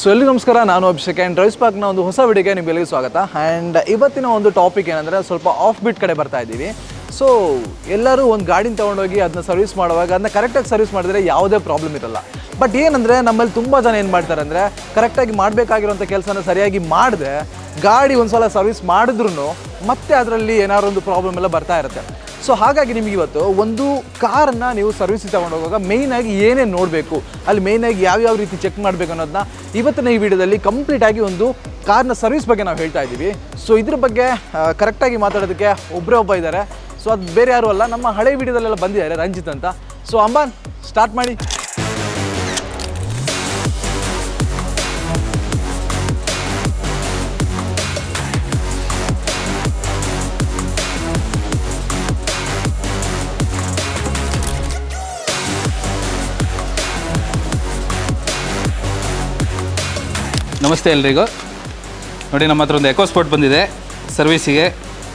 So ಎಲ್ಲಿ ನಮಸ್ಕಾರ. ನಾನು ಅಭಿಷೇಕ್ ಆ್ಯಂಡ್ ರೈಸ್ ಪಾರ್ಕ್ನ ಒಂದು ಹೊಸ ವಿಡಿಯೋಗೆ ನಿಮಗೆಲ್ಲರಿಗೂ ಸ್ವಾಗತ. ಆ್ಯಂಡ್ ಇವತ್ತಿನ ಒಂದು ಟಾಪಿಕ್ ಏನಂದರೆ ಸ್ವಲ್ಪ ಆಫ್ ಬಿಟ್ ಕಡೆ ಬರ್ತಾ ಇದ್ದೀವಿ. ಸೊ ಎಲ್ಲರೂ ಒಂದು ಗಾಡಿನ ತೊಗೊಂಡೋಗಿ ಅದನ್ನ ಸರ್ವಿಸ್ ಮಾಡುವಾಗ ಅದನ್ನ ಕರೆಕ್ಟಾಗಿ ಸರ್ವಿಸ್ ಮಾಡಿದ್ರೆ ಯಾವುದೇ ಪ್ರಾಬ್ಲಮ್ ಇರಲ್ಲ. ಬಟ್ ಏನಂದರೆ ನಮ್ಮಲ್ಲಿ ತುಂಬ ಜನ ಏನು ಮಾಡ್ತಾರೆ ಅಂದರೆ ಕರೆಕ್ಟಾಗಿ ಮಾಡಬೇಕಾಗಿರೋಂಥ ಕೆಲಸನ ಸರಿಯಾಗಿ ಮಾಡಿದೆ ಗಾಡಿ ಒಂದು ಸಲ ಸರ್ವಿಸ್ ಮಾಡಿದ್ರು ಮತ್ತೆ ಅದರಲ್ಲಿ ಏನಾದ್ರು ಒಂದು ಪ್ರಾಬ್ಲಮ್ ಎಲ್ಲ ಬರ್ತಾ ಇರುತ್ತೆ. ಸೊ ಹಾಗಾಗಿ ನಿಮಗೆ ಇವತ್ತು ಒಂದು ಕಾರನ್ನು ನೀವು ಸರ್ವಿಸಿಗೆ ತೊಗೊಂಡೋಗುವಾಗ ಮೇಯ್ನಾಗಿ ಏನೇನು ನೋಡಬೇಕು? ಅಲ್ಲಿ ಮೇಯ್ನಾಗಿ ಯಾವ್ಯಾವ ರೀತಿ ಚೆಕ್ ಮಾಡಬೇಕು ಅನ್ನೋದನ್ನ ಇವತ್ತಿನ ಈ ವಿಡಿಯೋದಲ್ಲಿ ಕಂಪ್ಲೀಟಾಗಿ ಒಂದು ಕಾರ್ನ ಸರ್ವಿಸ್ ಬಗ್ಗೆ ನಾವು ಹೇಳ್ತಾ ಇದ್ದೀವಿ. ಸೊ ಇದ್ರ ಬಗ್ಗೆ ಕರೆಕ್ಟಾಗಿ ಮಾತಾಡೋದಕ್ಕೆ ಒಬ್ಬರೇ ಒಬ್ಬ ಇದ್ದಾರೆ. ಸೊ ಅದು ಬೇರೆ ಯಾರು ಅಲ್ಲ, ನಮ್ಮ ಹಳೆ ವಿಡಿಯೋದಲ್ಲೆಲ್ಲ ಬಂದಿದ್ದಾರೆ ರಂಜಿತ್ ಅಂತ. ಸೊ ಅಂಬಾನ್ ಸ್ಟಾರ್ಟ್ ಮಾಡಿ. ನಮಸ್ತೆ ಎಲ್ರಿಗೂ. ನೋಡಿ, ನಮ್ಮ ಹತ್ರ ಒಂದು ಎಕೋ ಸ್ಪಾಟ್ ಬಂದಿದೆ. ಸರ್ವಿಸಿಗೆ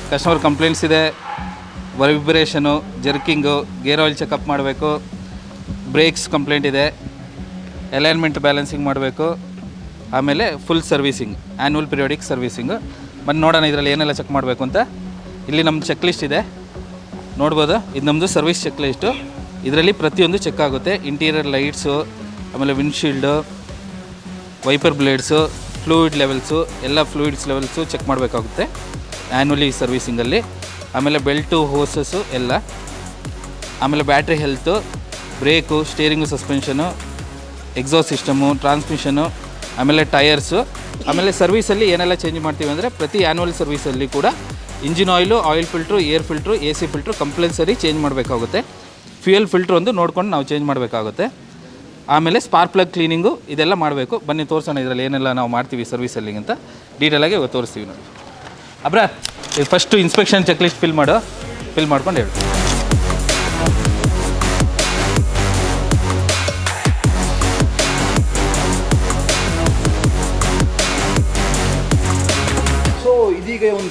ಕಸ್ಟಮರ್ ಕಂಪ್ಲೇಂಟ್ಸ್ ಇದೆ vibration jerking gear oil checkup ಮಾಡಬೇಕು ಬ್ರೇಕ್ಸ್ ಕಂಪ್ಲೇಂಟ್ ಇದೆ ಅಲೈನ್ಮೆಂಟ್ ಬ್ಯಾಲೆನ್ಸಿಂಗ್ ಮಾಡಬೇಕು, ಆಮೇಲೆ full servicing annual periodic servicing ಬಂದು ನೋಡೋಣ ಇದರಲ್ಲಿ ಏನೆಲ್ಲ ಚೆಕ್ ಮಾಡಬೇಕು ಅಂತ. ಇಲ್ಲಿ ನಮ್ಮ ಚೆಕ್ ಲಿಸ್ಟ್ ಇದೆ. ನೋಡ್ಬೋದು, ಇದು ನಮ್ಮದು ಸರ್ವಿಸ್ ಚೆಕ್ ಲಿಸ್ಟು ಇದರಲ್ಲಿ ಪ್ರತಿಯೊಂದು ಚೆಕ್ ಆಗುತ್ತೆ. ಇಂಟೀರಿಯರ್ ಲೈಟ್ಸು ಆಮೇಲೆ windshield wiper blades fluid levels ಎಲ್ಲ ಫ್ಲೂಯಿಡ್ಸ್ ಲೆವೆಲ್ಸು ಚೆಕ್ ಮಾಡಬೇಕಾಗುತ್ತೆ ಆ್ಯನ್ಯಲಿ ಸರ್ವೀಸಿಂಗಲ್ಲಿ ಆಮೇಲೆ ಬೆಲ್ಟು ಹೋಸಸ್ಸು ಎಲ್ಲ. ಆಮೇಲೆ battery health brake steering suspension exhaust system transmission ಆಮೇಲೆ ಟಯರ್ಸು ಆಮೇಲೆ ಸರ್ವೀಸಲ್ಲಿ ಏನೆಲ್ಲ ಚೇಂಜ್ ಮಾಡ್ತೀವಿ ಅಂದರೆ ಪ್ರತಿ ಆ್ಯನ್ಯಲ್ ಸರ್ವೀಸಲ್ಲಿ ಕೂಡ engine oil oil filter air filter A C filter compulsory change ಮಾಡಬೇಕಾಗುತ್ತೆ. ಫ್ಯೂಯಲ್ ಫಿಲ್ಟ್ರ್ ಒಂದು ನೋಡ್ಕೊಂಡು ನಾವು ಚೇಂಜ್ ಮಾಡಬೇಕಾಗುತ್ತೆ. ಆಮೇಲೆ ಸ್ಪಾರ್ಕ್ ಪ್ಲಗ್ ಕ್ಲೀನಿಂಗು ಇದೆಲ್ಲ ಮಾಡಬೇಕು. ಬನ್ನಿ, ತೋರಿಸೋಣ ಇದರಲ್ಲಿ ಏನೆಲ್ಲ ನಾವು ಮಾಡ್ತೀವಿ ಸರ್ವಿಸಲ್ಲಿ ಅಂತ. ಡೀಟೇಲಾಗಿ ತೋರಿಸ್ತೀವಿ ನೋಡಿ ಅಬ್ರ, ಇದು ಫಸ್ಟು ಇನ್ಸ್ಪೆಕ್ಷನ್ ಚೆಕ್ಲಿಸ್ಟ್ ಫಿಲ್ ಮಾಡು. ಫಿಲ್ ಮಾಡ್ಕೊಂಡು ಹೇಳು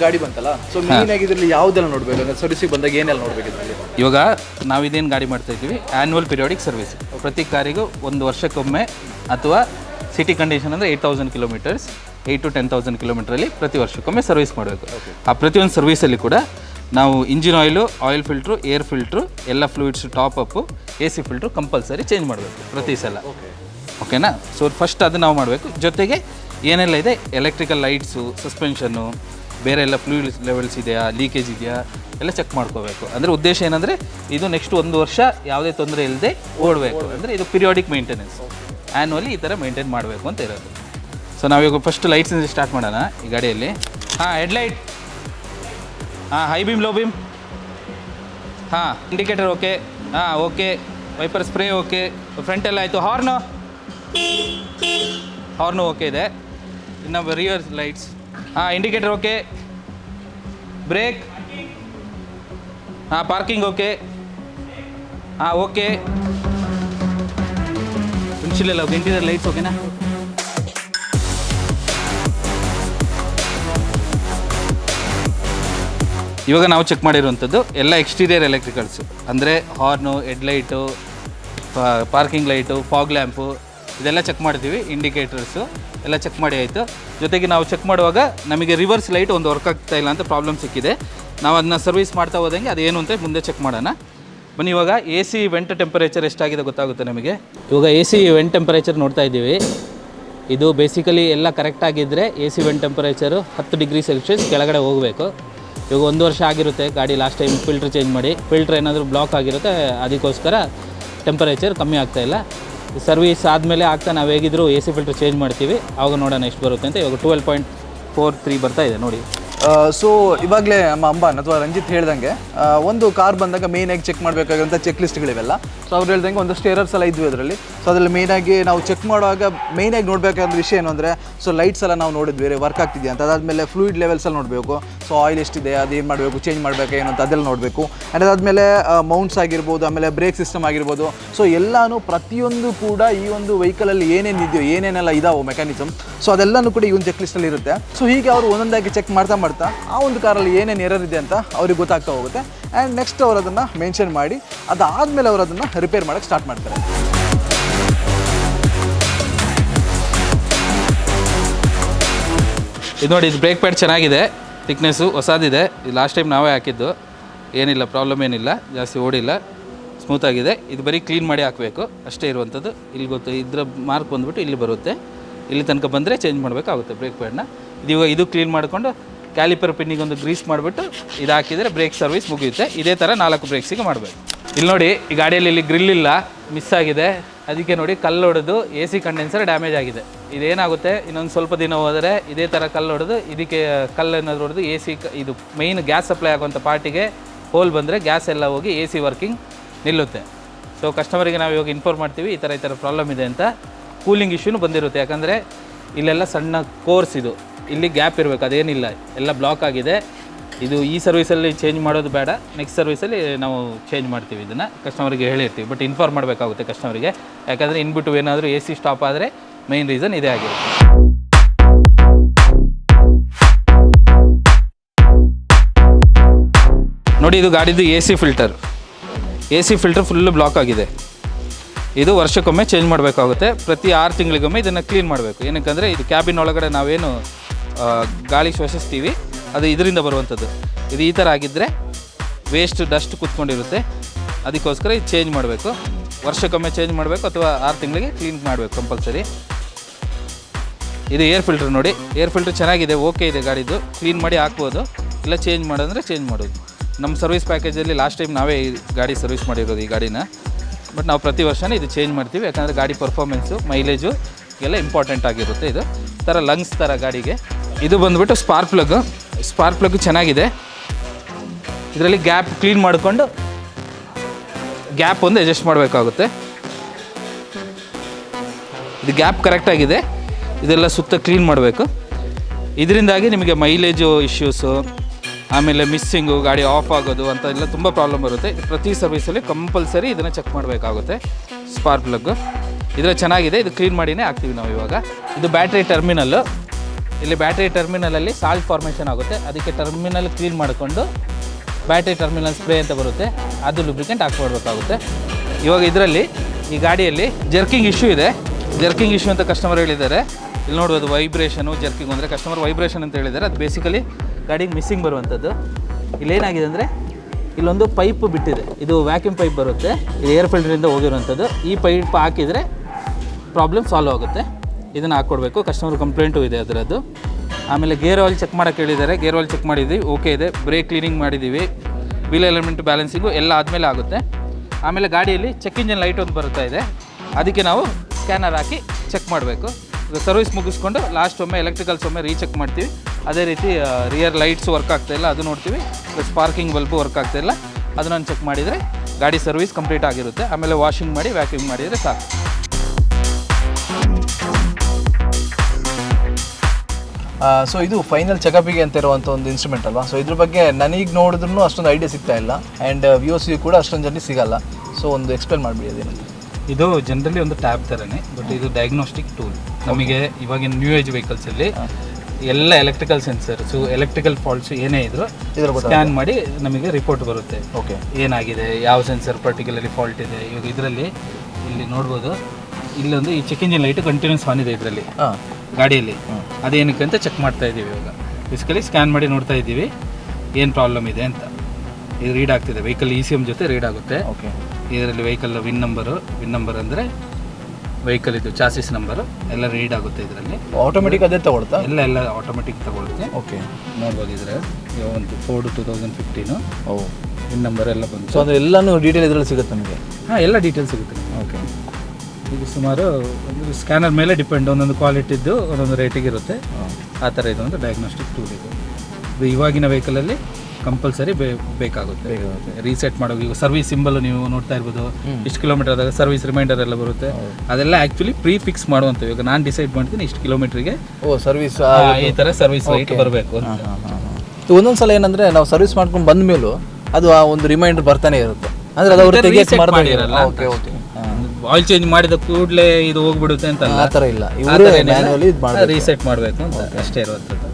ಗಾಡಿ ಬಂತಲ್ಲ? ಸೊ ಮೇಯ್ನಾಗಿ ಇದರಲ್ಲಿ ಯಾವುದೆಲ್ಲ ನೋಡಬೇಕು? ಅಂದರೆ ಸರ್ವಿಸಿಗೆ ಬಂದಾಗ ಏನೆಲ್ಲ ನೋಡಬೇಕು ಇದರಲ್ಲಿ? ಇವಾಗ ನಾವು ಇದೇನು ಗಾಡಿ ಮಾಡ್ತಾ ಇದ್ದೀವಿ ಆ್ಯನ್ಯುವಲ್ ಪಿರಿಯಾಡಿಕ್ ಸರ್ವಿಸ್ ಪ್ರತಿ ಕಾರಿಗೂ ಒಂದು ವರ್ಷಕ್ಕೊಮ್ಮೆ ಅಥವಾ ಸಿಟಿ ಕಂಡೀಷನ್ ಅಂದರೆ eight thousand kilometres eight to ten thousand ಕಿಲೋಮೀಟ್ರಲ್ಲಿ ಪ್ರತಿ ವರ್ಷಕ್ಕೊಮ್ಮೆ ಸರ್ವಿಸ್ ಮಾಡಬೇಕು. ಆ ಪ್ರತಿಯೊಂದು ಸರ್ವಿಸಲ್ಲಿ ಕೂಡ ನಾವು engine oil oil filter air filter ಎಲ್ಲ fluids top up A C filter compulsory change ಮಾಡಬೇಕು ಪ್ರತಿ ಸಲ. ಓಕೆನಾ ಸೊ ಫಸ್ಟ್ ಅದು ನಾವು ಮಾಡಬೇಕು. ಜೊತೆಗೆ ಏನೆಲ್ಲ ಇದೆ? ಎಲೆಕ್ಟ್ರಿಕಲ್ ಲೈಟ್ಸು ಸಸ್ಪೆನ್ಷನ್ನು ಬೇರೆ ಎಲ್ಲ ಫ್ಲೂಯಿಡ್ ಲೆವೆಲ್ಸ್ ಇದೆಯಾ ಲೀಕೇಜ್ ಇದೆಯಾ ಎಲ್ಲ ಚೆಕ್ ಮಾಡ್ಕೋಬೇಕು. ಅಂದರೆ ಉದ್ದೇಶ ಏನಂದರೆ ಇದು ನೆಕ್ಸ್ಟ್ ಒಂದು ವರ್ಷ ಯಾವುದೇ ತೊಂದರೆ ಇಲ್ಲದೆ ಓಡಬೇಕು. ಅಂದರೆ ಇದು ಪಿರಿಯಾಡಿಕ್ ಮೇಂಟೆನೆನ್ಸ್ ಆ್ಯನ್ವಲಿ ಈ ಥರ ಮೇಂಟೈನ್ ಮಾಡಬೇಕು ಅಂತ ಇರೋದು. ಸೊ ನಾವೀಗ ಫಸ್ಟ್ ಲೈಟ್ಸಿಂದ ಸ್ಟಾರ್ಟ್ ಮಾಡೋಣ ಈ ಗಾಡಿಯಲ್ಲಿ. ಹಾಂ ಹೆಡ್ಲೈಟ್ ಹಾಂ ಹೈ ಬೀಮ್ ಲೋ ಬೀಮ್ ಹಾಂ ಇಂಡಿಕೇಟರ್ ಓಕೆ ಹಾಂ okay wiper spray okay front ಎಲ್ಲ ಆಯಿತು. ಹಾರ್ನು ಹಾರ್ನು ಓಕೆ ಇದೆ. ಇನ್ನು ರಿಯರ್ ಲೈಟ್ಸ್ ಹಾಂ ಇಂಡಿಕೇಟರ್ ಓಕೆ ಬ್ರೇಕ್ ಹಾಂ ಪಾರ್ಕಿಂಗ್ ಓಕೆ ಹಾಂ ಓಕೆ ಇಲ್ಲ ಓಕೆ ಇಂಟೀರಿಯರ್ ಲೈಟ್ಸ್ ಓಕೆನಾ ಇವಾಗ ನಾವು ಚೆಕ್ ಮಾಡಿರುವಂಥದ್ದು ಎಲ್ಲ ಎಕ್ಸ್ಟೀರಿಯರ್ ಎಲೆಕ್ಟ್ರಿಕಲ್ಸು ಅಂದರೆ horn headlight parking light fog lamp ಇದೆಲ್ಲ ಚೆಕ್ ಮಾಡ್ತೀವಿ ಇಂಡಿಕೇಟರ್ಸು ಎಲ್ಲ ಚೆಕ್ ಮಾಡಿ ಆಯಿತು. ಜೊತೆಗೆ ನಾವು ಚೆಕ್ ಮಾಡುವಾಗ ನಮಗೆ ರಿವರ್ಸ್ ಲೈಟ್ ಒಂದು ವರ್ಕ್ ಆಗ್ತಾ ಇಲ್ಲ ಅಂತ ಪ್ರಾಬ್ಲಮ್ ಸಿಕ್ಕಿದೆ. ನಾವು ಅದನ್ನ ಸರ್ವಿಸ್ ಮಾಡ್ತಾ ಹೋದಂಗೆ ಅದೇನು ಅಂತ ಮುಂದೆ ಚೆಕ್ ಮಾಡೋಣ. ಬನ್ನಿ, ಇವಾಗ ಎ ಸಿ ವೆಂಟ್ ಟೆಂಪರೇಚರ್ ಎಷ್ಟಾಗಿದೆ ಗೊತ್ತಾಗುತ್ತೆ ನಮಗೆ? ಇವಾಗ ಎ ಸಿ ವೆಂಟ್ ಟೆಂಪರೇಚರ್ ನೋಡ್ತಾ ಇದ್ದೀವಿ. ಇದು ಬೇಸಿಕಲಿ ಎಲ್ಲ ಕರೆಕ್ಟ್ ಆಗಿದ್ದರೆ ಎ ಸಿ ವೆಂಟ್ ಟೆಂಪರೇಚರು ಹತ್ತು ಡಿಗ್ರಿ ಸೆಲ್ಸಿಯಸ್ ಕೆಳಗಡೆ ಹೋಗಬೇಕು. ಇವಾಗ ಒಂದು ವರ್ಷ ಆಗಿರುತ್ತೆ ಗಾಡಿ ಲಾಸ್ಟ್ ಟೈಮ್ ಫಿಲ್ಟ್ರ್ ಚೇಂಜ್ ಮಾಡಿ. ಫಿಲ್ಟ್ರ್ ಏನಾದರೂ ಬ್ಲಾಕ್ ಆಗಿರುತ್ತೆ, ಅದಕ್ಕೋಸ್ಕರ ಟೆಂಪರೇಚರ್ ಕಮ್ಮಿ ಆಗ್ತಾಯಿಲ್ಲ ಸರ್ವಿಸ್ ಆದಮೇಲೆ ಆಗ್ತಾ ನಾವು ಹೇಗಿದ್ರು ಎ ಸಿ ಫಿಲ್ಟ್ರ್ ಚೇಂಜ್ ಮಾಡ್ತೀವಿ. ಆವಾಗ ನೋಡೋಣ ಎಷ್ಟು ಬರುತ್ತೆ ಅಂತ ಇವಾಗ ಟ್ವೆಲ್ ಪಾಯಿಂಟ್ ಫೋರ್ ತ್ರೀ ಬರ್ತಾ ಇದೆ ನೋಡಿ. ಸೊ ಇವಾಗಲೇ ನಮ್ಮ ಅಂಬಾನ್ ಅಥವಾ ರಂಜಿತ್ ಹೇಳ್ದಂಗೆ ಒಂದು ಕಾರ್ ಬಂದಾಗ ಮೇಯ್ನಾಗಿ ಚೆಕ್ ಮಾಡಬೇಕಾಗಿರೋಂಥ ಚೆಕ್ ಲಿಸ್ಟ್ಗಳಿವೆಲ್ಲ ಸೊ ಅವ್ರು ಹೇಳ್ದಂಗೆ ಒಂದಷ್ಟು ಸ್ಟೇರರ್ಸ್ ಎಲ್ಲ ಇದ್ವಿ ಅದರಲ್ಲಿ ಸೊ ಅದರಲ್ಲಿ ಮೇಯ್ನಾಗಿ ನಾವು ಚೆಕ್ ಮಾಡುವಾಗ ಮೇಯ್ನಾಗಿ ನೋಡಬೇಕಾದ ವಿಷಯ ಏನು ಅಂದರೆ ಸೊ ಲೈಟ್ಸ್ ಎಲ್ಲ ನಾವು ನೋಡಿದ್ವಿ ವರ್ಕ್ ಆಗ್ತಿದೆಯಾ ಅಂತ. ಅದಾದಮೇಲೆ ಫ್ಲೂಯಿಡ್ ಲೆವೆಲ್ಸ್ ಎಲ್ಲ ನೋಡಬೇಕು. ಸೊ ಆಯಿಲ್ ಎಷ್ಟಿದೆ, ಅದು ಏನು ಮಾಡಬೇಕು ಚೇಂಜ್ ಮಾಡಬೇಕು ಏನು ಅಂತ ಅದೆಲ್ಲ ನೋಡಬೇಕು. ಆ್ಯಂಡ್ ಅದಾದಮೇಲೆ ಮೌಂಟ್ಸ್ ಆಗಿರ್ಬೋದು, ಆಮೇಲೆ ಬ್ರೇಕ್ ಸಿಸ್ಟಮ್ ಆಗಿರ್ಬೋದು. ಸೊ ಎಲ್ಲಾನು ಪ್ರತಿಯೊಂದು ಕೂಡ ಈ ಒಂದು ವೆಹಿಕಲಲ್ಲಿ ಏನೇನು ಇದೆಯೋ, ಏನೇನೆಲ್ಲ ಇದಾವೋ ಮೆಕ್ಯಾನಿಸಮ್ ಸೊ ಅದೆಲ್ಲನೂ ಕೂಡ ಈ ಒಂದು ಚೆಕ್ ಲಿಸ್ಟಲ್ಲಿ ಇರುತ್ತೆ. ಸೊ ಹೀಗೆ ಅವರು ಒಂದೊಂದಾಗಿ ಚೆಕ್ ಮಾಡ್ತಾ ಆ ಒಂದು ಕಾರಲ್ಲಿ ಏನೇನು ಎರರ್ ಇದೆ ಅಂತ ಅವ್ರಿಗೆ ಗೊತ್ತಾಗ್ತಾ ಹೋಗುತ್ತೆ. ಆ್ಯಂಡ್ ನೆಕ್ಸ್ಟ್ ಅವ್ರು ಅದನ್ನು ಮೆನ್ಷನ್ ಮಾಡಿ, ಅದಾದಮೇಲೆ ಅವರು ಅದನ್ನು ರಿಪೇರ್ ಮಾಡೋಕ್ಕೆ ಸ್ಟಾರ್ಟ್ ಮಾಡ್ತಾರೆ. ಇದು ನೋಡಿ, ಇದು ಬ್ರೇಕ್ ಪ್ಯಾಡ್ ಚೆನ್ನಾಗಿದೆ. ಥಿಕ್ನೆಸ್ಸು ಹೊಸದಿದೆ. ಇದು ಲಾಸ್ಟ್ ಟೈಮ್ ನಾವೇ ಹಾಕಿದ್ದು. ಏನಿಲ್ಲ ಪ್ರಾಬ್ಲಮ್ ಏನಿಲ್ಲ. ಜಾಸ್ತಿ ಓಡಿಲ್ಲ. ಸ್ಮೂತಾಗಿದೆ ಇದು ಬರೀ ಕ್ಲೀನ್ ಮಾಡಿ ಹಾಕಬೇಕು. ಅಷ್ಟೇ ಇರುವಂಥದ್ದು. ಇಲ್ಲಿ ಗೊತ್ತು, ಇದ್ರ ಮಾರ್ಕ್ ಬಂದುಬಿಟ್ಟು ಇಲ್ಲಿ ಬರುತ್ತೆ. ಇಲ್ಲಿ ತನಕ ಬಂದರೆ ಚೇಂಜ್ ಮಾಡಬೇಕಾಗುತ್ತೆ ಬ್ರೇಕ್ ಪ್ಯಾಡ್ನ ಇದು ಇವಾಗ ಇದು ಕ್ಲೀನ್ ಮಾಡಿಕೊಂಡು ಕ್ಯಾಲಿಪರ್ ಪಿನ್ನಿಗೆ ಒಂದು ಗ್ರೀಸ್ ಮಾಡಿಬಿಟ್ಟು ಇದು ಹಾಕಿದರೆ ಬ್ರೇಕ್ ಸರ್ವಿಸ್ ಮುಗಿಯುತ್ತೆ. ಇದೇ ಥರ ನಾಲ್ಕು ಬ್ರೇಕ್ಸಿಗೆ ಮಾಡಬೇಕು. ಇಲ್ಲಿ ನೋಡಿ, ಈ ಗಾಡಿಯಲ್ಲಿ ಇಲ್ಲಿ ಗ್ರಿಲ್ ಇಲ್ಲ ಮಿಸ್ ಆಗಿದೆ. ಅದಕ್ಕೆ ನೋಡಿ ಕಲ್ಲು ಹೊಡೆದು ಎ ಸಿ ಕಂಡೆನ್ಸರ್ ಡ್ಯಾಮೇಜ್ ಆಗಿದೆ. ಇದೇನಾಗುತ್ತೆ? ಇನ್ನೊಂದು ಸ್ವಲ್ಪ ದಿನ ಹೋದರೆ ಇದೇ ಥರ ಕಲ್ಲು ಹೊಡೆದು ಇದಕ್ಕೆ, ಕಲ್ಲು ಏನಾದರೂ ಹೊಡೆದು ಎ ಸಿ ಇದು ಮೈನ್ ಗ್ಯಾಸ್ ಸಪ್ಲೈ ಆಗುವಂಥ ಪಾರ್ಟಿಗೆ ಹೋಲ್ ಬಂದರೆ ಗ್ಯಾಸ್ ಎಲ್ಲ ಹೋಗಿ ಎ ಸಿ ವರ್ಕಿಂಗ್ ನಿಲ್ಲುತ್ತೆ. ಸೊ ಕಸ್ಟಮರಿಗೆ ನಾವು ಇವಾಗ ಇನ್ಫಾರ್ಮ್ ಮಾಡ್ತೀವಿ, ಈ ಥರ ಈ ಥರ ಪ್ರಾಬ್ಲಮ್ ಇದೆ ಅಂತ. ಕೂಲಿಂಗ್ ಇಶ್ಯೂನು ಬಂದಿರುತ್ತೆ. ಯಾಕಂದರೆ ಇಲ್ಲೆಲ್ಲ ಸಣ್ಣ ಕೋರ್ಸ್ ಇದು. ಇಲ್ಲಿ ಗ್ಯಾಪ್ ಇರಬೇಕು, ಅದೇನಿಲ್ಲ. ಎಲ್ಲ ಬ್ಲಾಕ್ ಆಗಿದೆ. ಇದು ಈ ಸರ್ವಿಸಲ್ಲಿ ಚೇಂಜ್ ಮಾಡೋದು ಬೇಡ. ನೆಕ್ಸ್ಟ್ ಸರ್ವಿಸಲ್ಲಿ ನಾವು ಚೇಂಜ್ ಮಾಡ್ತೀವಿ ಇದನ್ನು. ಕಸ್ಟಮರಿಗೆ ಹೇಳಿರ್ತೀವಿ. ಬಟ್ ಇನ್ಫಾರ್ಮ್ ಮಾಡಬೇಕಾಗುತ್ತೆ ಕಸ್ಟಮರಿಗೆ ಯಾಕಂದರೆ ಇನ್ಬಿಟ್ಟು ಏನಾದರೂ ಎ ಸಿ ಸ್ಟಾಪ್ ಆದರೆ ಮೈನ್ ರೀಸನ್ ಇದೇ ಆಗಿರುತ್ತೆ ನೋಡಿ, ಇದು ಗಾಡಿದು A C filter A C filter full block ಆಗಿದೆ. ಇದು ವರ್ಷಕ್ಕೊಮ್ಮೆ ಚೇಂಜ್ ಮಾಡಬೇಕಾಗುತ್ತೆ. ಪ್ರತಿ ಆರು ತಿಂಗಳಿಗೊಮ್ಮೆ ಇದನ್ನು ಕ್ಲೀನ್ ಮಾಡಬೇಕು. ಏನಕ್ಕಂದರೆ ಇದು ಕ್ಯಾಬಿನ್ ಒಳಗಡೆ ನಾವೇನು ಗಾಳಿ ಶ್ವಸಿಸ್ತೀವಿ ಅದು ಇದರಿಂದ ಬರುವಂಥದ್ದು. ಇದು ಈ ಥರ ಆಗಿದ್ದರೆ ವೇಸ್ಟ್ ಡಸ್ಟ್ ಕೂತ್ಕೊಂಡಿರುತ್ತೆ. ಅದಕ್ಕೋಸ್ಕರ ಇದು ಚೇಂಜ್ ಮಾಡಬೇಕು. ವರ್ಷಕ್ಕೊಮ್ಮೆ ಚೇಂಜ್ ಮಾಡಬೇಕು ಅಥವಾ ಆರು ತಿಂಗಳಿಗೆ ಕ್ಲೀನ್ ಮಾಡಬೇಕು ಕಂಪಲ್ಸರಿ ಇದು ಏರ್ ಫಿಲ್ಟರ್ ನೋಡಿ. ಏರ್ ಫಿಲ್ಟರ್ ಚೆನ್ನಾಗಿದೆ ಓಕೆ ಇದೆ ಗಾಡಿದು. ಕ್ಲೀನ್ ಮಾಡಿ ಹಾಕ್ಬೋದು. ಇಲ್ಲ ಚೇಂಜ್ ಮಾಡೋದಂದರೆ ಚೇಂಜ್ ಮಾಡೋದು. ನಮ್ಮ ಸರ್ವಿಸ್ ಪ್ಯಾಕೇಜಲ್ಲಿ ಲಾಸ್ಟ್ ಟೈಮ್ ನಾವೇ ಈ ಗಾಡಿ ಸರ್ವಿಸ್ ಮಾಡಿರೋದು ಈ ಗಾಡಿನ. ಬಟ್ ನಾವು ಪ್ರತಿ ವರ್ಷನೇ ಇದು ಚೇಂಜ್ ಮಾಡ್ತೀವಿ. ಯಾಕಂದರೆ ಗಾಡಿ ಪರ್ಫಾರ್ಮೆನ್ಸು ಮೈಲೇಜು ಎಲ್ಲ ಇಂಪಾರ್ಟೆಂಟ್ ಆಗಿರುತ್ತೆ ಇದು. ಥರ ಲಂಗ್ಸ್ ಥರ ಗಾಡಿಗೆ. ಇದು ಬಂದುಬಿಟ್ಟು ಸ್ಪಾರ್ಕ್ ಪ್ಲಗ್ ಸ್ಪಾರ್ಕ್ ಪ್ಲಗ್ ಚೆನ್ನಾಗಿದೆ. ಇದರಲ್ಲಿ ಗ್ಯಾಪ್ ಕ್ಲೀನ್ ಮಾಡಿಕೊಂಡು ಗ್ಯಾಪ್ ಒಂದು ಅಡ್ಜಸ್ಟ್ ಮಾಡಬೇಕಾಗುತ್ತೆ. ಇದು ಗ್ಯಾಪ್ ಕರೆಕ್ಟಾಗಿದೆ ಇದೆಲ್ಲ ಸುತ್ತ ಕ್ಲೀನ್ ಮಾಡಬೇಕು. ಇದರಿಂದಾಗಿ ನಿಮಗೆ ಮೈಲೇಜು ಇಶ್ಯೂಸು ಆಮೇಲೆ ಮಿಸ್ಸಿಂಗು ಗಾಡಿ ಆಫ್ ಆಗೋದು ಅಂತ ಎಲ್ಲ ತುಂಬ ಪ್ರಾಬ್ಲಮ್ ಬರುತ್ತೆ. ಪ್ರತಿ ಸರ್ವಿಸಲ್ಲಿ ಕಂಪಲ್ಸರಿ ಇದನ್ನು ಚೆಕ್ ಮಾಡಬೇಕಾಗುತ್ತೆ. ಸ್ಪಾರ್ಕ್ ಪ್ಲಗ್ಗು ಇದರ ಚೆನ್ನಾಗಿದೆ. ಇದು ಕ್ಲೀನ್ ಮಾಡಿನೇ ಹಾಕ್ತೀವಿ ನಾವು ಇವಾಗ ಇದು ಬ್ಯಾಟ್ರಿ ಟರ್ಮಿನಲ್ಲು ಇಲ್ಲಿ ಬ್ಯಾಟ್ರಿ ಟರ್ಮಿನಲಲ್ಲಿ ಸಾಲ್ಟ್ ಫಾರ್ಮೇಷನ್ ಆಗುತ್ತೆ. ಅದಕ್ಕೆ ಟರ್ಮಿನಲ್ ಕ್ಲೀನ್ ಮಾಡಿಕೊಂಡು ಬ್ಯಾಟ್ರಿ ಟರ್ಮಿನಲ್ ಸ್ಪ್ರೇ ಅಂತ ಬರುತ್ತೆ. ಅದು ಲುಬ್ರಿಕೆಂಟ್ ಹಾಕ್ಕೊಡ್ಬೇಕಾಗುತ್ತೆ. ಇವಾಗ ಇದರಲ್ಲಿ ಈ ಗಾಡಿಯಲ್ಲಿ ಜರ್ಕಿಂಗ್ ಇಶ್ಯೂ ಇದೆ. ಜರ್ಕಿಂಗ್ ಇಶ್ಯೂ ಅಂತ ಕಸ್ಟಮರ್ ಹೇಳಿದ್ದಾರೆ. ಇಲ್ಲಿ ನೋಡ್ಬೋದು ವೈಬ್ರೇಷನು ಜರ್ಕಿಂಗ್ ಅಂದರೆ ಕಸ್ಟಮರ್ ವೈಬ್ರೇಷನ್ ಅಂತ ಹೇಳಿದ್ದಾರೆ. ಅದು ಬೇಸಿಕಲಿ ಗಾಡಿಗೆ ಮಿಸ್ಸಿಂಗ್ ಬರುವಂಥದ್ದು. ಇಲ್ಲೇನಾಗಿದೆ ಅಂದರೆ, ಇಲ್ಲೊಂದು ಪೈಪ್ ಬಿಟ್ಟಿದೆ. ಇದು ವ್ಯಾಕ್ಯೂಮ್ ಪೈಪ್ ಬರುತ್ತೆ. ಇದು ಏರ್ ಫಿಲ್ಟ್ರಿಂದ ಹೋಗಿರುವಂಥದ್ದು. ಈ ಪೈಪ್ ಹಾಕಿದರೆ ಪ್ರಾಬ್ಲಮ್ ಸಾಲ್ವ್ ಆಗುತ್ತೆ. ಇದನ್ನು ಹಾಕ್ಕೊಡ್ಬೇಕು ಕಸ್ಟಮರ್ ಕಂಪ್ಲೇಂಟು ಇದೆ ಅದರದ್ದು. ಆಮೇಲೆ ಗೇರ್ ಆಯಿಲ್ ಚೆಕ್ ಮಾಡೋಕ್ಕೆ ಹೇಳಿದ್ದಾರೆ. ಗೇರ್ ಆಯಿಲ್ ಚೆಕ್ ಮಾಡಿದ್ವಿ. ಓಕೆ ಇದೆ. ಬ್ರೇಕ್ ಕ್ಲೀನಿಂಗ್ ಮಾಡಿದ್ದೀವಿ. ವೀಲ್ ಎಲಿಮೆಂಟ್ ಬ್ಯಾಲೆನ್ಸಿಂಗು ಎಲ್ಲ ಆದಮೇಲೆ ಆಗುತ್ತೆ. ಆಮೇಲೆ ಗಾಡಿಯಲ್ಲಿ ಚೆಕ್ ಇಂಜಿನ್ ಲೈಟ್ ಒಂದು ಬರ್ತಾ ಇದೆ. ಅದಕ್ಕೆ ನಾವು ಸ್ಕ್ಯಾನರ್ ಹಾಕಿ ಚೆಕ್ ಮಾಡಬೇಕು. ಸರ್ವಿಸ್ ಮುಗಿಸ್ಕೊಂಡು ಲಾಸ್ಟ್ ಒಮ್ಮೆ ಎಲೆಕ್ಟ್ರಿಕಲ್ಸ್ ಒಮ್ಮೆ ರೀಚೆಕ್ ಮಾಡ್ತೀವಿ. ಅದೇ ರೀತಿ ರಿಯರ್ ಲೈಟ್ಸ್ ವರ್ಕ್ ಆಗ್ತಾ ಇಲ್ಲ. ಅದು ನೋಡ್ತೀವಿ. ಪ್ಲಸ್ ಪಾರ್ಕಿಂಗ್ ಬಲ್ಬು ವರ್ಕ್ ಆಗ್ತಾ ಇಲ್ಲ. ಅದನ್ನು ಚೆಕ್ ಮಾಡಿದರೆ ಗಾಡಿ ಸರ್ವಿಸ್ ಕಂಪ್ಲೀಟ್ ಆಗಿರುತ್ತೆ. ಆಮೇಲೆ ವಾಷಿಂಗ್ ಮಾಡಿ ವ್ಯಾಕ್ಯೂಮ್ ಮಾಡಿದರೆ ಸಾಕು. ಸೊ ಇದು ಫೈನಲ್ ಚೆಕಪಿಗೆ ಅಂತ ಇರುವಂಥ ಒಂದು ಇನ್ಸ್ಟ್ರೂಮೆಂಟ್ ಅಲ್ವಾ? ಸೊ ಇದ್ರ ಬಗ್ಗೆ ನನಗೆ ನೋಡಿದ್ರು ಅಷ್ಟೊಂದು ಐಡಿಯಾ ಸಿಗ್ತಾ ಇಲ್ಲ. ಆ್ಯಂಡ್ ಸಿ ಕೂಡ ಅಷ್ಟೊಂದು ಜನ ಸಿಗಲ್ಲ. ಸೊ ಒಂದು ಎಕ್ಸ್ಪ್ಲೇನ್ ಮಾಡಿಬಿಡಿ ಅದೇನಂತ. ಇದು ಜನರಲಿ ಒಂದು ಟ್ಯಾಬ್ ಥರನೇ ಬಟ್ ಇದು ಡಯಾಗ್ನೋಸ್ಟಿಕ್ ಟೂಲ್ ನಮಗೆ ಇವಾಗಿನ ನ್ಯೂ ಏಜ್ ವೆಹಿಕಲ್ಸಲ್ಲಿ ಎಲ್ಲ ಎಲೆಕ್ಟ್ರಿಕಲ್ ಸೆನ್ಸರ್ಸು ಎಲೆಕ್ಟ್ರಿಕಲ್ ಫಾಲ್ಟ್ಸ್ ಏನೇ ಇದ್ರು ಸ್ಕ್ಯಾನ್ ಮಾಡಿ ನಮಗೆ ರಿಪೋರ್ಟ್ ಬರುತ್ತೆ. ಓಕೆ ಏನಾಗಿದೆ ಯಾವ ಸೆನ್ಸರ್ ಪರ್ಟಿಕ್ಯುಲರ್ಲಿ ಫಾಲ್ಟ್ ಇದೆ ಇವಾಗ ಇದರಲ್ಲಿ ಇಲ್ಲಿ ನೋಡ್ಬೋದು. ಇಲ್ಲೊಂದು ಈ check engine light continuous on ಇದೆ ಇದರಲ್ಲಿ. ಗಾಡಿಯಲ್ಲಿ. ಅದೇನಕ್ಕೆ ಅಂತ ಚೆಕ್ ಮಾಡ್ತಾ ಇದ್ದೀವಿ ಇವಾಗ. ಬೇಸಿಕಲಿ ಸ್ಕ್ಯಾನ್ ಮಾಡಿ ನೋಡ್ತಾ ಇದ್ದೀವಿ. ಏನು ಪ್ರಾಬ್ಲಮ್ ಇದೆ ಅಂತ. ಇದು ರೀಡ್ ಆಗ್ತಿದೆ. ವೆಹಿಕಲ್ ಇ ಸಿ ಎಂ ಜೊತೆ ರೀಡ್ ಆಗುತ್ತೆ. ಓಕೆ ಇದರಲ್ಲಿ vehicle VIN number VIN number ಅಂದರೆ ವೆಹಿಕಲ್ ಇದು ಚಾಸಿಸ್ ನಂಬರು ಎಲ್ಲ ರೀಡ್ ಆಗುತ್ತೆ ಇದರಲ್ಲಿ. ಆಟೋಮೆಟಿಕ್ ಅದೇ ತಗೊಳ್ತಾ? ಎಲ್ಲ ಎಲ್ಲ ಆಟೋಮೆಟಿಕ್ ತಗೊಳುತ್ತೆ. ಓಕೆ ನೋಡ್ಬೋದು ಇದ್ರೆ ಒಂದು Ford two thousand fifteen oh. VIN number ಎಲ್ಲ ಬಂತು. ಸೊ ಅದು ಎಲ್ಲನೂ ಡೀಟೇಲ್ ಇದರಲ್ಲಿ ಸಿಗುತ್ತೆ ನಮಗೆ? ಹಾಂ ಎಲ್ಲ ಡೀಟೇಲ್ಸ್ ಸಿಗುತ್ತೆ ಓಕೆ ಇದು ಸುಮಾರು ಒಂದು ಸ್ಕ್ಯಾನರ್ ಮೇಲೆ ಡಿಪೆಂಡ್ ಒಂದೊಂದು ಕ್ವಾಲಿಟಿದ್ದು ಒಂದೊಂದು ರೇಟಿಗೆ ಇರುತ್ತೆ. ಆ ಥರ ಇದೊಂದು ಡಯಾಗ್ನೋಸ್ಟಿಕ್ ಟೂಲ್ ಇದು. ಇದು ಇವಾಗಿನ ವೆಹಿಕಲಲ್ಲಿ ಕಂಪಲ್ಸರಿ ಬೇ ಬೇಕಾಗುತ್ತೆ. ರೀಸೆಟ್ ಮಾಡೋ ಈಗ ಸರ್ವಿಸ್ ಸಿಂಬಲ್ ನೀವು ನೋಡ್ತಾ ಇರ್ಬೋದು. ಇಷ್ಟು ಕಿಲೋಮೀಟರ್ ಆದಾಗ ಸರ್ವಿಸ್ ರಿಮೈಂಡರ್ ಎಲ್ಲ ಬರುತ್ತೆ. ಅದೆಲ್ಲ ಆ್ಯಕ್ಚುಲಿ ಪ್ರೀ ಫಿಕ್ಸ್ ಮಾಡುವಂಥ ಈಗ ನಾನು ಡಿಸೈಡ್ ಮಾಡ್ತೀನಿ ಇಷ್ಟು ಕಿಲೋಮೀಟ್ರಿಗೆ ಓ ಸರ್ವಿಸ್ ಈ ಥರ ಸರ್ವಿಸ್ ಲೈಟ್ ಬರಬೇಕು ಅಂತ. ಒಂದೊಂದು ಸಲ ಏನಂದ್ರೆ ನಾವು ಸರ್ವಿಸ್ ಮಾಡ್ಕೊಂಡು ಬಂದ ಮೇಲೂ ಅದು ಆ ಒಂದು ರಿಮೈಂಡರ್ ಬರ್ತಾನೆ ಇರುತ್ತೆ. ಅಂದ್ರೆ ಅದು ಅವರು ತೆಗಿಯಕ್ಕೆ ಮಾಡಿರಲ್ಲ ಓಕೆ ಓಕೆ ಆಯಿಲ್ ಚೇಂಜ್ ಮಾಡಿದ ಕೂಡಲೇ ಇದು ಹೋಗ್ಬಿಡುತ್ತೆ ಅಂತ ಆ ಥರ ಇಲ್ಲ. ಇವರು ರೀಸೆಟ್ ಮಾಡಬೇಕು. ಅಂತ ಅಷ್ಟೇ ಇರುವಂಥದ್ದು.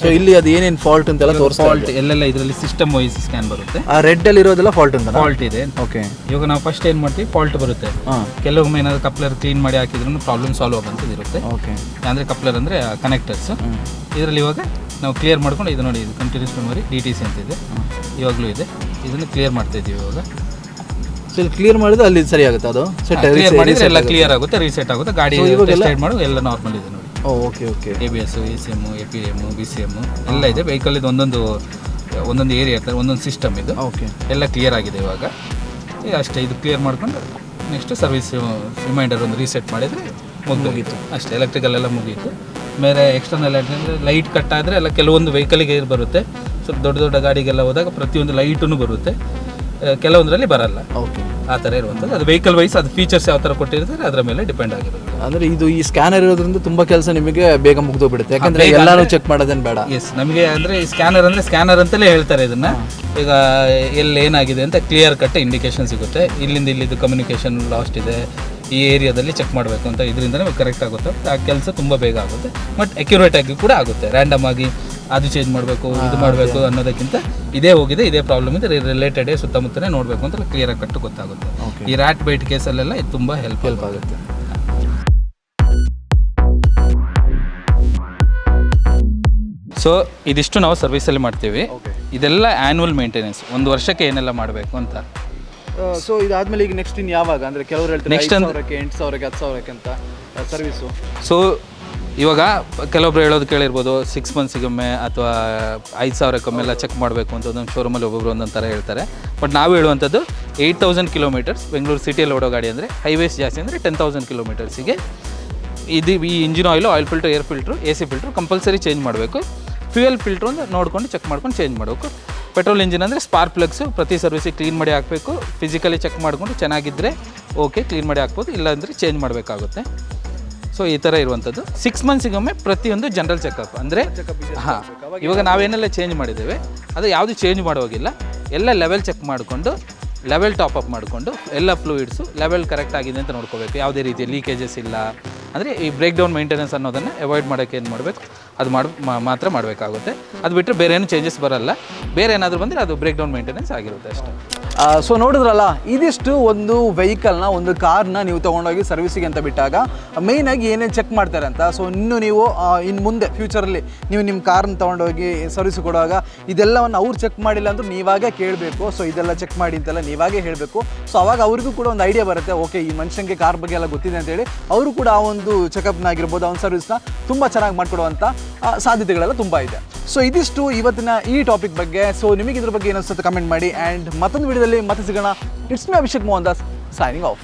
ಸೊ ಇಲ್ಲಿ ಅದು ಏನೇನು ಫಾಲ್ಟ್ ಅಂತೆಲ್ಲ ತೋರಿಸ್ತಾ ಫಾಲ್ಟ್ ಎಲ್ಲೆಲ್ಲ ಇದರಲ್ಲಿ ಸಿಸ್ಟಮ್ ವೈಸ್ ಸ್ಕ್ಯಾನ್ ಬರುತ್ತೆ. ಆ ರೆಡ್ ಅಲ್ಲಿ ಇರೋದೆಲ್ಲ ಫಾಲ್ಟ್ ಅಂತ ಫಾಲ್ಟ್ ಇದೆ. ಓಕೆ ಇವಾಗ ನಾವು ಫಸ್ಟ್ ಏನು ಮಾಡ್ತೀವಿ? ಫಾಲ್ಟ್ ಬರುತ್ತೆ. ಕೆಲವೊಮ್ಮೆ ಏನಾದ್ರು ಕಪ್ಲರ್ ಕ್ಲೀನ್ ಮಾಡಿ ಹಾಕಿದ್ರು ಪ್ರಾಬ್ಲಮ್ ಸಾಲ್ವ್ ಆಗೋಂಥದ್ದು ಇರುತ್ತೆ. ಓಕೆ ಅಂದರೆ ಕಪ್ಲರ್ ಅಂದರೆ ಕನೆಕ್ಟರ್ಸ್ ಇದರಲ್ಲಿ ಇವಾಗ ನಾವು ಕ್ಲಿಯರ್ ಮಾಡ್ಕೊಂಡು ಇದು ನೋಡಿ ಇದು continuous memory D T C ಅಂತ ಇದೆ ಇವಾಗಲೂ ಇದೆ. ಇದನ್ನು ಕ್ಲಿಯರ್ ಮಾಡ್ತಾ ಇದ್ದೀವಿ ಇವಾಗ. ಸೊ ಇಲ್ಲಿ ಕ್ಲಿಯರ್ ಮಾಡಿದ್ರೆ ಅಲ್ಲಿ ಸರಿ ಆಗುತ್ತೆ ಅದು? ಸೆಟ್ ಕ್ಲಿಯರ್ ಮಾಡಿದ್ರೆ ಎಲ್ಲ ಕ್ಲಿಯರ್ ಆಗುತ್ತೆ. ರೀಸೆಟ್ ಆಗುತ್ತೆ. ಗಾಡಿ ಟೆಸ್ಟ್ ಮಾಡು ಎಲ್ಲ ನಾರ್ಮಲ್ ಇದೆ ನೋಡಿ. Okay okay A B S A C M A P M B C M ಎಲ್ಲ ಇದೆ. ವೆಹಿಕಲ್ ಇದು ಒಂದೊಂದು ಒಂದೊಂದು ಏರಿಯಾ ಇರ್ತದೆ ಒಂದೊಂದು ಸಿಸ್ಟಮ್ ಇದು. ಓಕೆ ಎಲ್ಲ ಕ್ಲಿಯರ್ ಆಗಿದೆ ಇವಾಗ. ಅಷ್ಟೇ ಇದು ಕ್ಲಿಯರ್ ಮಾಡ್ಕೊಂಡು ನೆಕ್ಸ್ಟ್ ಸರ್ವಿಸ್ ರಿಮೈಂಡರ್ ಒಂದು ರೀಸೆಟ್ ಮಾಡಿದರೆ ಮುಗಿತು. ಅಷ್ಟೇ ಎಲೆಕ್ಟ್ರಿಕಲ್ ಎಲ್ಲ ಮುಗೀತು. ಬೇರೆ ಎಕ್ಸ್ಟರ್ನಲ್ ಅಂದರೆ ಲೈಟ್ ಕಟ್ ಆದರೆ ಎಲ್ಲ ಕೆಲವೊಂದು ವೆಹಿಕಲ್ಗೆ ಬರುತ್ತೆ. ಸ್ವಲ್ಪ ದೊಡ್ಡ ದೊಡ್ಡ ಗಾಡಿಗೆಲ್ಲ ಹೋದಾಗ ಪ್ರತಿಯೊಂದು ಲೈಟೂ ಬರುತ್ತೆ. ಕೆಲವೊಂದರಲ್ಲಿ ಬರಲ್ಲ. ಓಕೆ ಆ ಥರ ಇರುವಂಥದ್ದು. ಅದು ವೆಹಿಕಲ್ ವೈಸ್ ಅದು ಫೀಚರ್ಸ್ ಯಾವ ಥರ ಕೊಟ್ಟಿರ್ತಾರೆ ಅದರ ಮೇಲೆ ಡಿಪೆಂಡ್ ಆಗಿರುತ್ತೆ. ಅಂದ್ರೆ ಇದು ಈ ಸ್ಕ್ಯಾನರ್ ಇರೋದ್ರಿಂದ ತುಂಬಾ ಕೆಲಸ ನಿಮಗೆ ಬೇಗ ಮುಗ್ದೋಗ್ಬಿಡುತ್ತೆ. ಯಾಕಂದ್ರೆ ಎಲ್ಲಾನು ಚೆಕ್ ಮಾಡೋದೇನು ಬೇಡ. ಎಸ್ ನಮಗೆ ಅಂದರೆ ಈ ಸ್ಕ್ಯಾನರ್ ಅಂದರೆ ಸ್ಕ್ಯಾನರ್ ಅಂತಲೇ ಹೇಳ್ತಾರೆ ಇದನ್ನು. ಈಗ ಎಲ್ಲಿ ಏನಾಗಿದೆ ಅಂತ ಕ್ಲಿಯರ್ ಕಟ್ ಇಂಡಿಕೇಶನ್ ಸಿಗುತ್ತೆ. ಇಲ್ಲಿಂದ ಇಲ್ಲಿದ್ದು ಕಮ್ಯುನಿಕೇಷನ್ ಲಾಸ್ಟ್ ಇದೆ. ಈ ಏರಿಯಾದಲ್ಲಿ ಚೆಕ್ ಮಾಡಬೇಕು ಅಂತ ಇದರಿಂದ ಕರೆಕ್ಟ್ ಆಗುತ್ತೆ. ಆ ಕೆಲಸ ತುಂಬ ಬೇಗ ಆಗುತ್ತೆ. ಬಟ್ ಅಕ್ಯುರೇಟ್ ಆಗಿ ಕೂಡ ಆಗುತ್ತೆ. ರ್ಯಾಂಡಮ್ ಆಗಿ ಅದು ಚೇಂಜ್ ಮಾಡಬೇಕು ಇದು ಮಾಡಬೇಕು ಅನ್ನೋದಕ್ಕಿಂತ ಇದೇ ಹೋಗಿದೆ ಇದೇ ಪ್ರಾಬ್ಲಮ್ ಇದೆ. ರಿಲೇಟೆಡ್ ಸುತ್ತಮುತ್ತಲೇ ನೋಡಬೇಕು ಅಂತ ಕ್ಲಿಯರ್ ಆಗಿ ಕಟ್ಟು ಗೊತ್ತಾಗುತ್ತೆ. ಈ ರ್ಯಾಟ್ ಬೈಟ್ ಕೇಸಲ್ಲೆಲ್ಲ ಇದು ತುಂಬ ಹೆಲ್ಪ್ ಹೆಲ್ಪ್ ಆಗುತ್ತೆ. ಸೊ ಇದಿಷ್ಟು ನಾವು ಸರ್ವಿಸಲ್ಲಿ ಮಾಡ್ತೀವಿ. ಇದೆಲ್ಲ ಆ್ಯನ್ಯುವಲ್ ಮೇಂಟೆನೆನ್ಸ್ ಒಂದು ವರ್ಷಕ್ಕೆ ಏನೆಲ್ಲ ಮಾಡಬೇಕು ಅಂತ? ಸೊ ಇದಾದ್ಮೇಲೆ ಈಗ ನೆಕ್ಸ್ಟ್ ಇನ್ ಯಾವಾಗ? ಅಂದ್ರೆ ಕೆಲವರು ಹೇಳ್ತಾರೆ ಸಾವಿರಕ್ಕೆ ಎಂಟು ಸಾವಿರಕ್ಕೆ ಹತ್ತು ಸಾವಿರಕ್ಕೆ ಅಂತ ಸರ್ವಿಸು ಸೊ ಇವಾಗ ಕೆಲವೊಬ್ರು ಹೇಳೋದು ಕೇಳಿರ್ಬೋದು ಸಿಕ್ಸ್ ಮಂತ್ಸಿಗೊಮ್ಮೆ ಅಥವಾ ಐದು ಸಾವಿರಕ್ಕೊಮ್ಮೆ ಎಲ್ಲ ಚೆಕ್ ಮಾಡಬೇಕು ಅಂತ ಒಂದೊಂದು ಶೋರೂಮಲ್ಲಿ ಒಬ್ಬೊಬ್ರು ಒಂದೊಂದು ಥರ ಹೇಳ್ತಾರೆ. ಬಟ್ ನಾವು ಹೇಳುವಂಥದ್ದು ಏಯ್ಟ್ ತೌಸಂಡ್ ಕಿಲೋಮೀಟರ್ಸ್ ಬೆಂಗಳೂರು ಸಿಟಿಯಲ್ಲಿ ಓಡೋ ಗಾಡಿ ಅಂದರೆ ಹೈವೇಸ್ ಜಾಸ್ತಿ ಅಂದರೆ ಟೆನ್ ತೌಸಂಡ್ ಕಿಲೋಮೀಟರ್ಸಿಗೆ ಇದು ಈ engine oil oil filter air filter A C filter compulsory change ಮಾಡಬೇಕು. ಫ್ಯೂಯಲ್ ಫಿಲ್ಟ್ರ್ ಒಂದು ನೋಡ್ಕೊಂಡು ಚೆಕ್ ಮಾಡ್ಕೊಂಡು ಚೇಂಜ್ ಮಾಡಬೇಕು. ಪೆಟ್ರೋಲ್ ಇಂಜಿನ್ ಅಂದರೆ ಸ್ಪಾರ್ಕ್ ಪ್ಲಗ್ಸು ಪ್ರತಿ ಸರ್ವಿಸಿಗೆ ಕ್ಲೀನ್ ಮಾಡಿ ಹಾಕಬೇಕು. ಫಿಸಿಕಲಿ ಚೆಕ್ ಮಾಡಿಕೊಂಡು ಚೆನ್ನಾಗಿದ್ದರೆ ಓಕೆ ಕ್ಲೀನ್ ಮಾಡಿ ಹಾಕ್ಬೋದು, ಇಲ್ಲಾಂದರೆ ಚೇಂಜ್ ಮಾಡಬೇಕಾಗುತ್ತೆ. ಸೊ ಈ ಥರ ಇರುವಂಥದ್ದು. ಸಿಕ್ಸ್ ಮಂತ್ಸಿಗೊಮ್ಮೆ ಪ್ರತಿಯೊಂದು ಜನರಲ್ ಚೆಕಪ್ ಅಂದರೆ ಹಾಂ ಇವಾಗ ನಾವೇನೆಲ್ಲ ಚೇಂಜ್ ಮಾಡಿದ್ದೇವೆ ಅದು ಯಾವುದು ಚೇಂಜ್ ಮಾಡೋಗಿಲ್ಲ ಎಲ್ಲ ಲೆವೆಲ್ ಚೆಕ್ ಮಾಡಿಕೊಂಡು ಲೆವೆಲ್ ಟಾಪ್ ಅಪ್ ಮಾಡಿಕೊಂಡು ಎಲ್ಲ ಫ್ಲೂಯಿಡ್ಸು ಲೆವೆಲ್ ಕರೆಕ್ಟ್ ಆಗಿದೆ ಅಂತ ನೋಡ್ಕೋಬೇಕು. ಯಾವುದೇ ರೀತಿಯ ಲೀಕೇಜಸ್ ಇಲ್ಲ. ಅಂದರೆ ಈ ಬ್ರೇಕ್ ಡೌನ್ ಮೇಂಟೆನೆನ್ಸ್ ಅನ್ನೋದನ್ನು ಅವಾಯ್ಡ್ ಮಾಡೋಕ್ಕೆ ಏನು ಮಾಡಬೇಕು? ಅದು ಮಾಡಿ ಮಾತ್ರ ಮಾಡಬೇಕಾಗುತ್ತೆ. ಅದು ಬಿಟ್ಟರೆ ಬೇರೆ ಏನು ಚೇಂಜಸ್ ಬರಲ್ಲ. ಬೇರೆ ಏನಾದರೂ ಬಂದರೆ ಅದು ಬ್ರೇಕ್ ಡೌನ್ ಮೇಂಟೆನೆನ್ಸ್ ಆಗಿರುತ್ತೆ ಅಷ್ಟೇ. ಸೊ ನೋಡಿದ್ರಲ್ಲ, ಇದಿಷ್ಟು ಒಂದು ವೆಹಿಕಲ್ನ ಒಂದು ಕಾರ್ನ ನೀವು ತೊಗೊಂಡೋಗಿ ಸರ್ವಿಸಿಗೆ ಅಂತ ಬಿಟ್ಟಾಗ ಮೇಯ್ನಾಗಿ ಏನೇನು ಚೆಕ್ ಮಾಡ್ತಾರೆ ಅಂತ? ಸೊ ಇನ್ನು ನೀವು ಇನ್ನು ಮುಂದೆ ಫ್ಯೂಚರಲ್ಲಿ ನೀವು ನಿಮ್ಮ ಕಾರ್ನ ತೊಗೊಂಡೋಗಿ ಸರ್ವಿಸ್ ಕೊಡುವಾಗ, ಇದೆಲ್ಲವನ್ನು ಅವ್ರು ಚೆಕ್ ಮಾಡಿಲ್ಲ ಅಂದ್ರೆ ನೀವಾಗೇ ಕೇಳಬೇಕು. ಸೊ ಇದೆಲ್ಲ ಚೆಕ್ ಮಾಡಿ ಅಂತೆಲ್ಲ ನೀವಾಗೇ ಹೇಳಬೇಕು. ಸೊ ಅವಾಗ ಅವ್ರಿಗೂ ಕೂಡ ಒಂದು ಐಡಿಯಾ ಬರುತ್ತೆ ಓಕೆ ಈ ಮನುಷ್ಯನಿಗೆ ಕಾರ್ ಬಗ್ಗೆ ಎಲ್ಲ ಗೊತ್ತಿದೆ ಅಂತೇಳಿ ಅವರು ಕೂಡ ಆ ಒಂದು ಚೆಕಪ್ನಾಗಿರ್ಬೋದು ಒಂದು ಸರ್ವಿಸ್ನ ತುಂಬ ಚೆನ್ನಾಗಿ ಮಾಡಿಕೊಡುವಂಥ ಸಾಧ್ಯತೆಗಳೆಲ್ಲ ತುಂಬ ಇದೆ. ಸೊ ಇದಿಷ್ಟು ಇವತ್ತಿನ ಈ ಟಾಪಿಕ್ ಬಗ್ಗೆ. ಸೊ ನಿಮಗೆ ಇದ್ರ ಬಗ್ಗೆ ಏನಿಸುತ್ತೆ ಕಮೆಂಟ್ ಮಾಡಿ. ಆ್ಯಂಡ್ ಮತ್ತೊಂದು ವಿಡಿಯೋದಲ್ಲಿ ಮತ್ತೆ ಸಿಗೋಣ. It's me Abhishek Mohan Das signing off